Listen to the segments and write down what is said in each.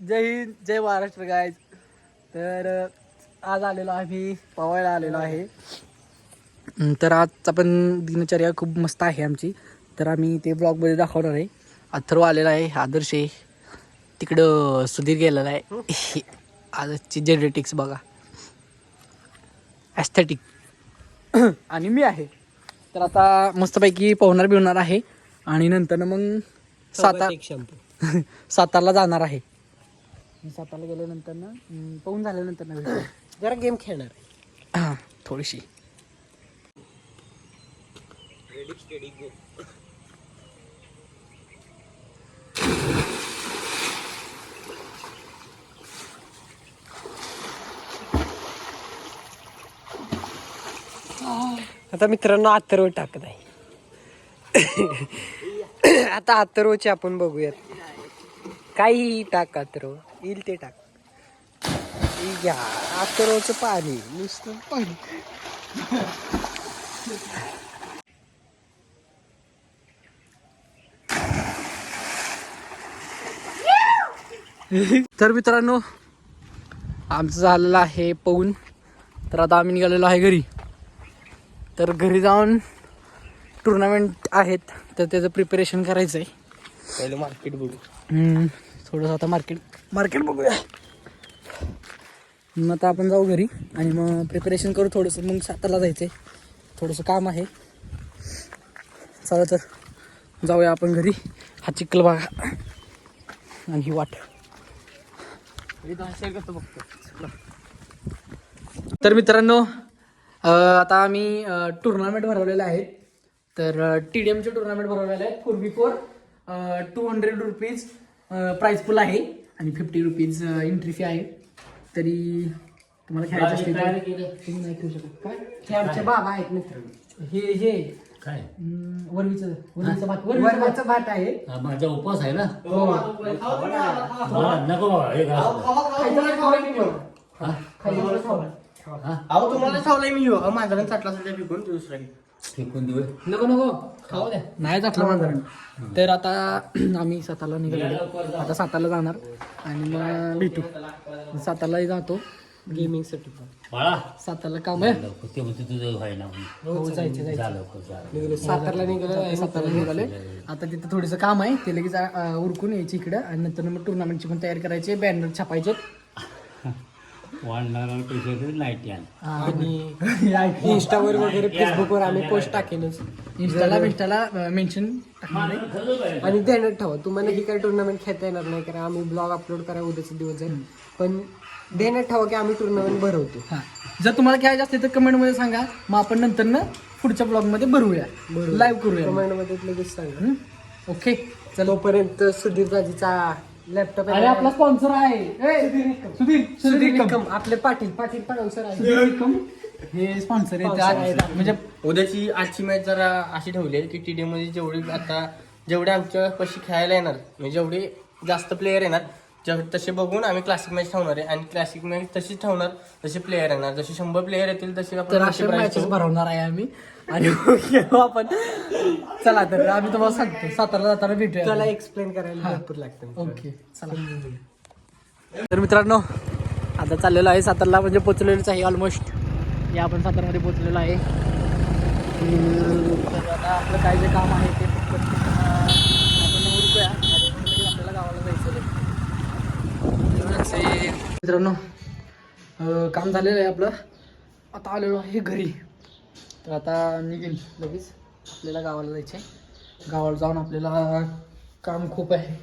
जय हिंद जय महाराष्ट्र गायज तर आज आलेलो आम्ही पवायला आलेलो आहे. तर आजचा पण दिनचर्या खूप मस्त आहे आमची. तर आम्ही ते ब्लॉगमध्ये दाखवणार आहे. अथर्व आलेला आहे आदर्श आहे. तिकडं सुधीर गेलेला आहे. आजची जेनेटिक्स बघा. ॲस्थेटिक आणि मी आहे. तर आता मस्तपैकी पोहणार बिवणार आहे. आणि नंतर मग साता शॅम्पू सातारला जाणार आहे. मी साताला गेल्यानंतर ना अं, पाहून झाल्यानंतर ना भेटू. जरा गेम खेळणार आहे. हां थोडीशी. आता मित्रांनो आतरव टाकत आहे आता अथर्वचे आपण बघूयात. काही टाक आतरव. येईल ते टाक. घ्या. अथर्वचं पाणी. नुसतं पाणी. तर मित्रांनो आमचं झालेलं आहे पाहून तर आता आम्ही निघालेलो आहे घरी. तर घरी जाऊन टुर्नामेंट आहेत. तर त्याचं प्रिपरेशन करायचं आहे पहिलं मार्केट बघू. हम्म, थोडंसं आता मार्केट मार्केट बघूया. मग आता आपण जाऊ घरी आणि मग प्रिपरेशन करू थोडंसं. मग सातारला जायचं आहे थोडंसं काम आहे. चला तर जाऊया आपण घरी. हा चिखल बघा. आणि ही वाट. तर मित्रांनो आता आम्ही टुर्नामेंट भरवलेले आहेत. तर टी डी एमचे टुर्नामेंट भरवलेले आहेत. Four B four two hundred rupees prize full आहे. आणि फिफ्टी रुपीज एंट्री फी आहे तरी तुम्हाला खेळायचं असेल तर तुम्ही नाही खेळू शकत काय हे आमचे बाबा आहेत मित्रांनो हे हे काय हम्म, वरवीचं वरवीचं भात वरवीचं भात. वरणाचा भात आहे हा, माझा उपवास आहे ना हो. मला नको बाबा घास. खायचं नाही. हा? नाही. हा? अहो तुम्हाला सावलाय मी. अहो माझा चाटला पिकून दुसरा फेकून देऊ नको नको. खाऊ द्या. नाही माझं तर आता आम्ही सातारला निघालो आता सातारला जाणार. आणि मग भेटू. सातारलाही जातो. गेमिंगसाठी बाळा. सातारला काम आहे. लवकर. ते म्हणते तुझं व्हायना म्हणून. हो जायचं जायचं. जा सातारला निघालं. सातारला निघालोय. आता तिथं थोडंसं काम आहे. ते लगेच उरकून यायची इकडं. आणि नंतर मग टुर्नामेंटची पण तयारी करायची. बॅनर छापायचे वाढणार पैसे देऊन लाइट आण आणि इंस्टावर वगैरे फेसबुकवर आम्ही पोस्ट टाकेनच इंस्टाला इंस्टाला मेन्शन टाकणार आहे. आणि ध्यानात ठेवा. तुम्हाला ही काही टुर्नामेंट खेळता येणार नाही कारण आम्ही ब्लॉग अपलोड करा उद्याचा दिवस जाईल पण ध्यानात ठेवा की आम्ही टुर्नामेंट भरवतो. हा. जर तुम्हाला खेळायचं असते तर कमेंटमध्ये सांगा. मग आपण नंतर ना पुढच्या ब्लॉगमध्ये भरूया. लाईव्ह करूया. कमेंटमध्ये लगेच सांगा. हम्म? ओके चल. तोपर्यंत सुधीर दाजीचा लॅपटॉप अरे आपला स्पॉन्सर आहे. सुधीर सुधीर निकम. आपले पाटील पाटील आहे सुधीर निकम. हे स्पॉन्सर आहे म्हणजे उद्याची आजची मॅच जरा अशी ठेवली आहे की टी डी मध्ये जेवढी आता जेवढे आमच्या पशी खेळायला येणार म्हणजे जेवढे जास्त प्लेयर येणार तसे बघून आम्ही क्लासिक मॅच ठेवणार आहे. आणि क्लासिक मॅच तशीच ठेवणार जसे प्लेयर येणार. जसे शंभर प्लेयर येतील तसे आपण तर असे मॅचेस. भरवणार आहे आम्ही. आणि आपण चला तर आम्ही तुम्हाला सांगतो. सातारा जाताना भेटूया. त्याला एक्सप्लेन करायला भरपूर लागतं. ओके चला. तर मित्रांनो आता चाललेलो आहे सातारला म्हणजे पोचलेलोच आहे ऑलमोस्ट या आपण सातारमध्ये पोचलेलो आहे. आता आपलं काय जे काम आहे ते फक्त अं, आपण उरकूया आणि मग लगेच आपल्याला गावाला जायचं आहे. तर मित्रांनो काम झालेलं आहे आपलं. आता आलेलो आहे घरी. तर आता निघेल लगेच आपल्याला गावाला जायचं आहे गावाला जाऊन आपल्याला काम खूप आहे.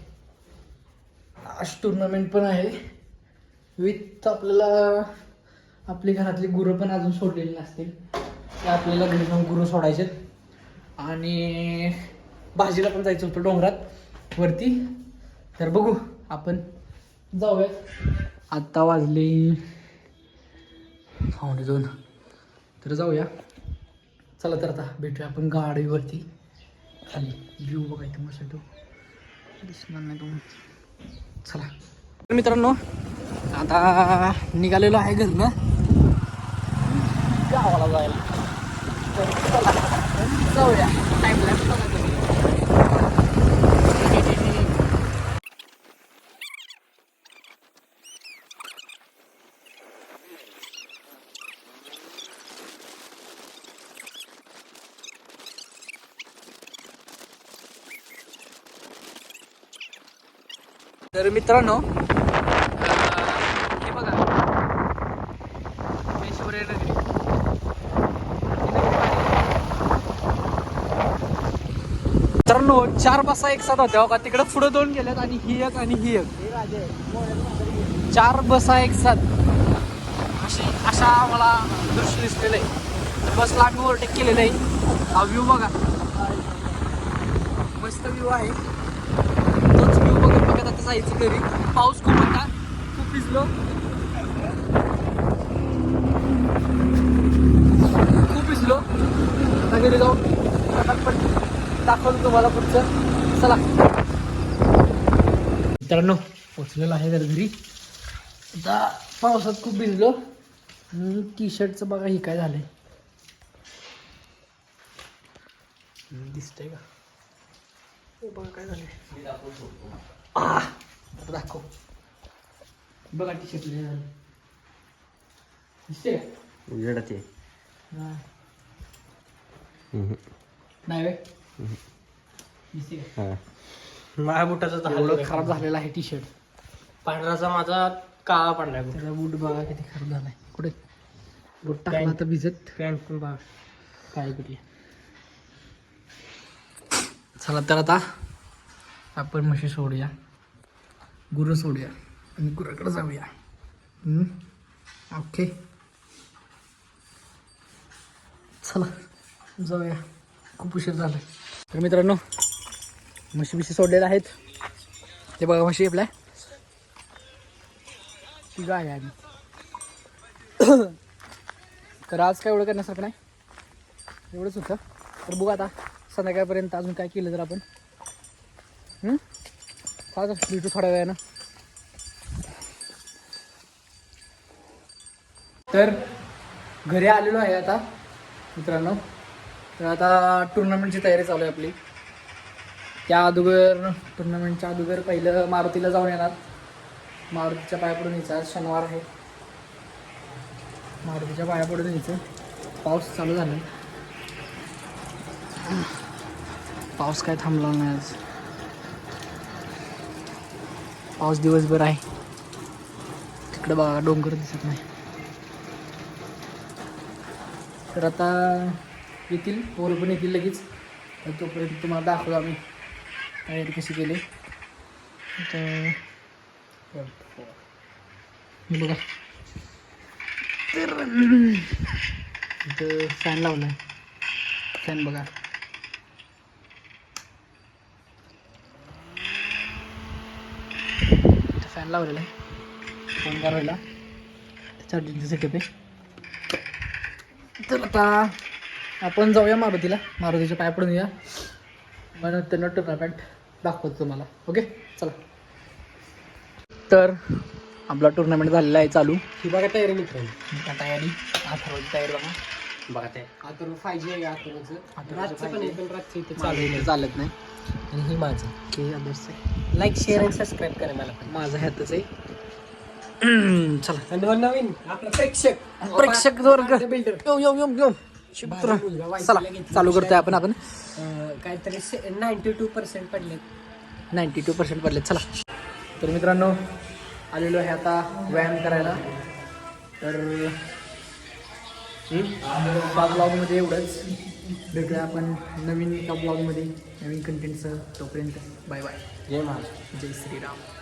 आज टुर्नामेंट पण आहे. विथ आपल्याला आपली घरातली गुरं पण अजून सोडलेली नसतील. ते आपल्याला घरी जाऊन गुरं सोडायचे आणि भाजीला पण जायचं होतं डोंगरात वरती. तर बघू आपण. जाऊयात. आत्ता वाजले पावणे दोन. तर जाऊया. चला तर आता भेटूया आपण गाडीवरती. खाली व्ह्यू बघायचं मस्त तो. दिसणार नाही तो. चला. तर मित्रांनो आता निघालेलो आहे घरनं. गावाला जायला. तर चला. जाऊया. टाईम तर मित्रांनो हे बघा. ऐश्वर्या नगरी मित्रांनो चार बसा एक साथ होत्या. बघा तिकडे पुढे दोन गेल्यात आणि ही एक आणि ही एक. चार बसा एक साथ. अशी अशा मला दृश्य दिसलेलं आहे. बसला आम्ही ओव्हरटेक केलेलं आहे. हा व्ह्यू बघा. मस्त व्ह्यू आहे तोच व्ह्यू बघत बघत आता जायचं घरी पाऊस खूप होता. खूप भिजलो. खूप भिजलो. आता घरी जाऊन पटापट दाखवतो तुम्हाला पुढचं. चला. मित्रांनो पोचलेलं आहे तर घरी. आता पावसात खूप भिजलो. टी शर्टचं बघा हे काय झालंय. दिसतंय का? हे बघा काय झालंय. दाखव बघा टी शर्ट दिसते उजेडात आहे हा. नाही व्हय? दिसते का माझ्या बुटाचं एवढं खराब झालेलं आहे टी शर्ट पांढराचा माझा काळा पडलाय बूट. त्याचा बूट बघा किती खराब झालाय. कुठे? बूट टाकला तर भिजत. पॅन्ट पण बघा. काय कुठली? चला तर आता आपण म्हशी सोडूया. गुरं सोडूया आणि गुराकडे जाऊया. ओके चला जाऊया. खूप उशीर झाला तर मित्रांनो म्हशी बिशी सोडलेल्या आहेत. ते बघा म्हशी आपल्या. ती गाय आहे. आम्ही तर आज काय एवढं करण्यासारखं नाही. एवढंच होतं. तर बघू आता संध्याकाळपर्यंत अजून काय केलं तर आपण. हम्म? चालेल भेटू थोड्या वेळानं. तर घरी आलेलो आहे आता मित्रांनो. तर आता टुर्नामेंटची तयारी चालू आहे आपली. त्या अगोदर टुर्नामेंटच्या अगोदर पहिलं मारुतीला जाऊन येणार. मारुतीच्या पाया पडून यायचं आज शनिवार आहे. मारुतीच्या पाया पडून यायचं पाऊस चालू झाला. पाऊस काय थांबला नाही आज. पाऊस दिवसभर आहे. तिकडं बघा डोंगर दिसत नाही. तर आता येतील पोरं पण येतील लगेच. तर तोपर्यंत तुम्हाला दाखवू आम्ही. तयारी कशी केली. तर बघा. तर इथं फॅन लावला आहे फॅन बघा. फॅन लावलेला आहे. फोन करायला. चार्जिंगचं सेटअप आहे. तर आता आपण जाऊया मारुतीला. मारुतीच्या पाया पडून या मग नंतर टुर्नामेंट दाखवतो तुम्हाला. ओके चला. तर आपला टुर्नामेंट झालेला आहे चालू. ही बघा तयारी मित्रांनो. आता तयारी. अथर्वची तयारी बघा. बघा ते फाय जी आहे अथर्वचं रातचं पण. चालत नाही. आणि ही माझं. ओके अदर्स आहे लाईक शेअर आणि सबस्क्राईब करा मला पण. माझं ह्यातच आहे. चला. आणि दोन नवीन आपला प्रेक्षक. प्रेक्षक वर्ग यो यो यो यो शिवपुत्र. चला चालू करतोय आपण आपण. काहीतरी नाईन्टी टू पर्सेंट पडले नाईन्टी टू पर्सेंट पडले चला. तर मित्रांनो आलेलो आहे आता व्यायाम करायला. तर त्या ब्लॉगमध्ये एवढंच. भेटूया आपण नवीन एका ब्लॉगमध्ये नवीन कंटेंटसह तोपर्यंत बाय बाय जय महाराज. जय श्रीराम.